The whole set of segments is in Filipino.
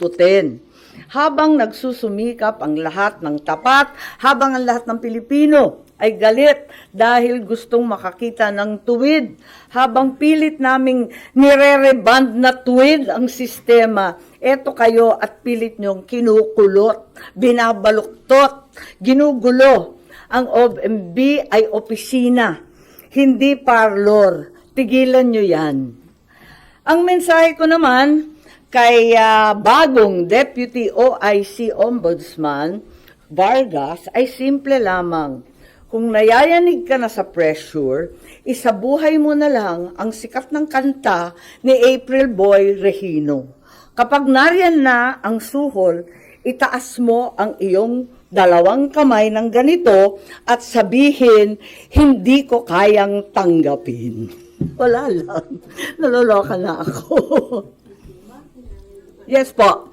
buntutin. Habang nagsusumikap ang lahat ng tapat, habang ang lahat ng Pilipino ay galit dahil gustong makakita ng tuwid, habang pilit naming nire-reband na tuwid ang sistema, eto kayo at pilit nyong kinukulot, binabaluktot, ginugulo. Ang OMB ay opisina, hindi parlor. Tigilan nyo yan. Ang mensahe ko naman kay ah, bagong Deputy OIC Ombudsman Vargas ay simple lamang. Kung nayayanig ka na sa pressure, isabuhay mo na lang ang sikat ng kanta ni April Boy Regino. Kapag nariyan na ang suhol, itaas mo ang iyong dalawang kamay ng ganito at sabihin, hindi ko kayang tanggapin. Wala lang. Naloloka na ako. yes po.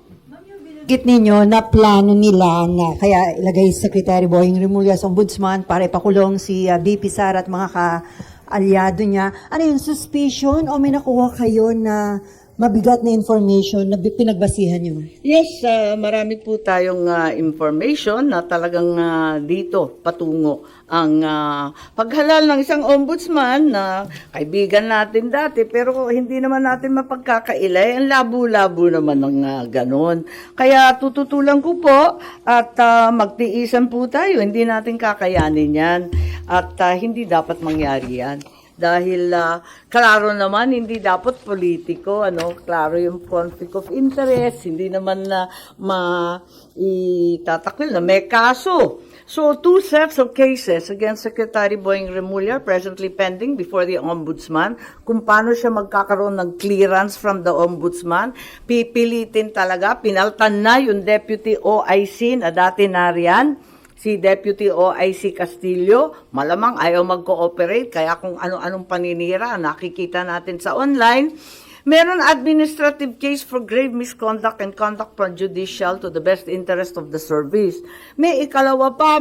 Git ninyo na plano nila na kaya ilagay si Secretary Boying Remulla sa ombudsman para ipakulong si uh, BP Sara at mga ka-alyado niya. Ano yun, suspicion o may nakuha kayo na mabigat na information na pinagbasihan niyo? Yes, ah, marami po tayong ah, information na talagang ah, dito patungo ang ah, paghalal ng isang ombudsman na kaibigan natin dati pero hindi naman natin mapagkakailay. Ang labo-labo naman ng ah, ganon. Kaya tututulan ko po at ah, magtiisan po tayo. Hindi natin kakayanin yan at ah, hindi dapat mangyari yan dahil ah, klaro naman hindi dapat politiko ano klaro yung conflict of interest hindi naman na ma itatakwil na. May kaso. So two sets of cases against Secretary Boying Remulla presently pending before the ombudsman kung paano siya magkakaroon ng clearance from the ombudsman. Pipilitin talaga pinaltan na yung deputy OIC na dati nariyan si Deputy OIC Castillo, malamang ayaw mag-cooperate, kaya kung ano-anong paninira, nakikita natin sa online. Meron administrative case for grave misconduct and conduct prejudicial to the best interest of the service. May ikalawa pa,